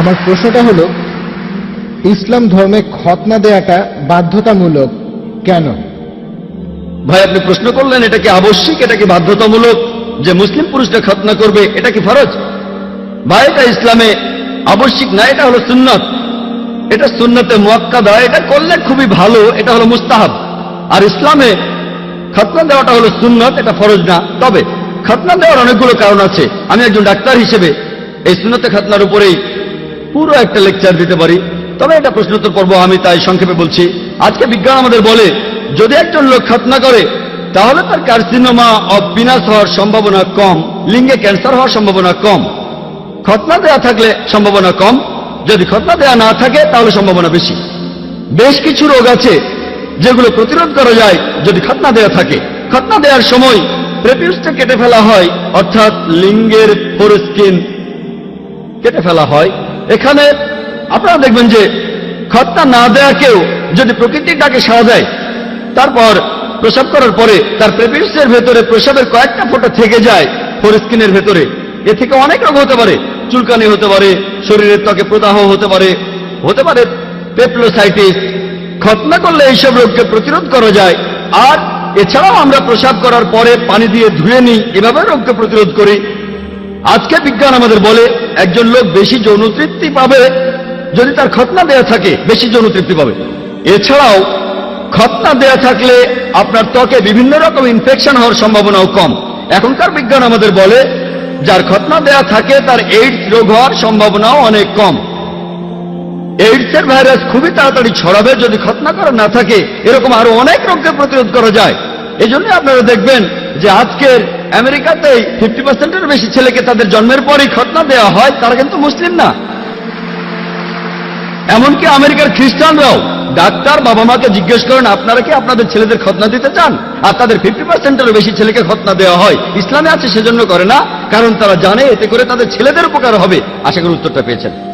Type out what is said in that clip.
আমার প্রশ্নটা হলো, ইসলাম ধর্মে খতনা দেয়াটা বাধ্যতামূলক কেন? ভাই, আপনি প্রশ্ন করলেন, এটা কি আবশ্যিক? এটা কি বাধ্যতামূলক যে মুসলিম পুরুষরা খতনা করবে, এটা কি ফরজ? ভাই, এটা ইসলামে আবশ্যিক না, এটা হলো সুন্নত। এটা সুন্নতে মুয়াক্কাদা, এটা করলে খুবই ভালো, এটা হলো মুস্তাহাব। আর ইসলামে খতনা দেওয়াটা হলো সুন্নত, এটা ফরজ না। তবে, খতনা দেওয়ার অনেকগুলো কারণ আছে। আমি একজন ডাক্তার হিসেবে এই সুন্নতে খতনার উপরেই পুরো একটা লেকচার দিতে পারি। তবে এটা প্রশ্নোত্তর পর্ব আমি তাই সংক্ষেপে বলছি। আজকে বিজ্ঞান আমাদের বলে, যদি একজন লোক খতনা করে, তাহলে তার কার্সিনোমা অফ পিনাস হওয়ার সম্ভাবনা কম, লিঙ্গে ক্যান্সার হওয়ার সম্ভাবনা কম। খতনা দেয়া থাকলে সম্ভাবনা কম, যদি খতনা দেয়া না থাকে, তাহলে সম্ভাবনা বেশি। বেশ কিছু রোগ আছে, যেগুলো প্রতিরোধ করা যায় যদি খতনা দেয়া থাকে। খতনা দেওয়ার সময় প্রেপিউসটা কেটে ফেলা হয়, অর্থাৎ লিঙ্গের ফোরস্কিন কেটে ফেলা হয়। এখানে আপনারা দেখবেন যে খতনা না দেয়া কেউ যদি প্রকৃতির ডাকে সাড়া দেয়, তারপর প্রসাব করার পরে তার প্রেপিউসের ভেতরে প্রসাবের কয়েকটা ফোঁটা থেকে যায় ফোরস্কিনের ভেতরে। এ থেকে অনেক রোগ হতে পারে, চুলকানি হতে পারে, শরীরের ত্বকে প্রদাহ হতে পারে হতে পারে পেপলোসাইটিস খতনা করলে এইসব রোগকে প্রতিরোধ করা যায়। আর এছাড়াও আমরা প্রসাব করার পরে পানি দিয়ে ধুয়ে নিই, এভাবে রোগকে প্রতিরোধ করি। আজকে বিজ্ঞান আমাদের বলে, একজন লোক বেশি যৌন তৃপ্তি পাবে যদি তার খতনা দেয়া থাকে, বেশি যৌন তৃপ্তি পাবে। এছাড়াও খতনা দেয়া থাকলে আপনার ত্বকে বিভিন্ন রকম ইনফেকশন হওয়ার সম্ভাবনাও কম। এখনকার বিজ্ঞান আমাদের বলে, যার খতনা দেয়া থাকে, তার এইডস রোগ হওয়ার সম্ভাবনাও অনেক কম। এইডসের ভাইরাস খুবই তাড়াতাড়ি ছড়াবে, যদি খতনা করা না থাকে, এরকম আরও অনেক রোগকে প্রতিরোধ করা যায়। এই আপনারা দেখবেন যে আজকের আমেরিকাতেই ফিফটি পার্সেন্টের বেশি ছেলেকে তাদের জন্মের পরই খতনা দেওয়া হয়, তারা কিন্তু মুসলিম না। এমনকি আমেরিকার খ্রিস্টানরাও ডাক্তার বাবা মাকে জিজ্ঞেস করেন, আপনারা কি আপনাদের ছেলেদের খতনা দিতে চান? আর তাদের ফিফটি পার্সেন্টেরও বেশি ছেলেকে খতনা দেওয়া হয়। ইসলামে আছে সেজন্য করে না, কারণ তারা জানে এতে করে তাদের ছেলেদের উপকার হবে। আশা করি উত্তরটা পেয়েছেন।